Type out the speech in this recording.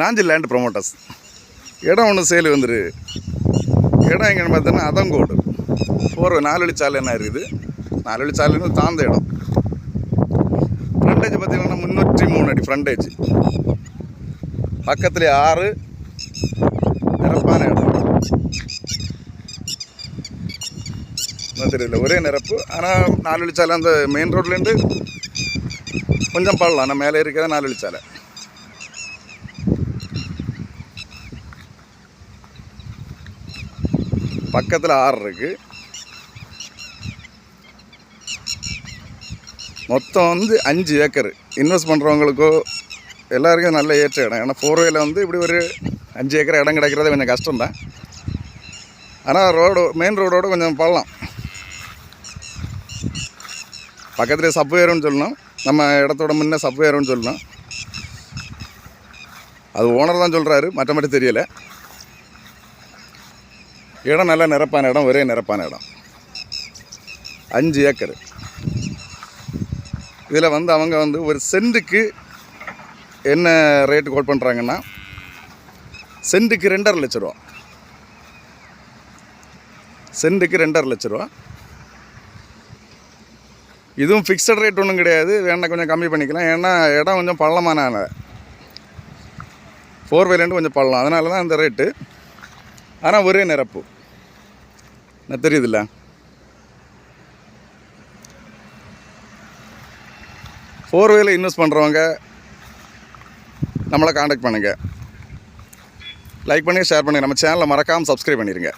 Nanji land promoters இடம் ஒன்று sale வந்துரு. இடம் எங்கன்னு பார்த்தோன்னா அதங்கோடு. போகிற நாலு வழி சாலை என்ன இருக்குது. நாலு வழி சாலைன்னு தாழ்ந்த இடம். ஃப்ரண்டேஜ் பார்த்தீங்கன்னா முந்நூற்றி மூணு அடி ஃப்ரண்டேஜ் பக்கத்தில் ஆறு. நிரப்பான இடம். என்ன தெரியல. ஒரே நிரப்பு. ஆனால் நாலு வழிச்சாலை அந்த மெயின் ரோட்லேருந்து கொஞ்சம் பாடலாம். ஆனால் மேலே இருக்கிற நாலு வழிச்சாலை பக்கத்தில் ஆறு இருக்கு. மொத்தம் வந்து அஞ்சு ஏக்கர். இன்வெஸ்ட் பண்ணுறவங்களுக்கோ எல்லாருக்கும் நல்ல ஏற்ற இடம். ஏன்னா ஃபோர் வேல வந்து இப்படி ஒரு அஞ்சு ஏக்கர் இடம் கிடைக்கிறது கொஞ்சம் கஷ்டம்தான். ஆனால் ரோடு மெயின் ரோடோட கொஞ்சம் பள்ளம் பக்கத்துலேயே சப்வேருன்னு சொல்லணும். நம்ம இடத்தோட முன்னே சப்வேருன்னு சொல்லணும். அது ஓனர் தான் சொல்கிறாரு மற்றபடி தெரியலை. இடம் நல்லா நிரப்பான இடம் ஒரே நிரப்பான இடம். அஞ்சு ஏக்கர். இதில் வந்து அவங்க வந்து ஒரு சென்ட்டுக்கு என்ன ரேட்டு கோட் பண்ணுறாங்கன்னா சென்ட்டுக்கு ரெண்டரை லட்ச ரூபா. சென்ட்டுக்கு ரெண்டரை லட்ச ரூபா. இதுவும் ஃபிக்ஸட் ரேட் ஒன்றும் கிடையாது. வேணால் கொஞ்சம் கம்மி பண்ணிக்கலாம். ஏன்னா இடம் கொஞ்சம் பள்ளமான ஃபோர் வேலேண்டு கொஞ்சம் பள்ளம். அதனால தான் அந்த ரேட்டு ஆனால் ஒரே நிரப்பு. என்ன தெரியுதுல்ல? ஃபோர் வேல இன்வெஸ்ட் பண்ணுறவங்க நம்மளை காண்டாக்ட் பண்ணுங்கள் லைக் பண்ணி ஷேர் பண்ணுங்கள் நம்ம சேனலை மறக்காமல் சப்ஸ்கிரைப் பண்ணிடுங்க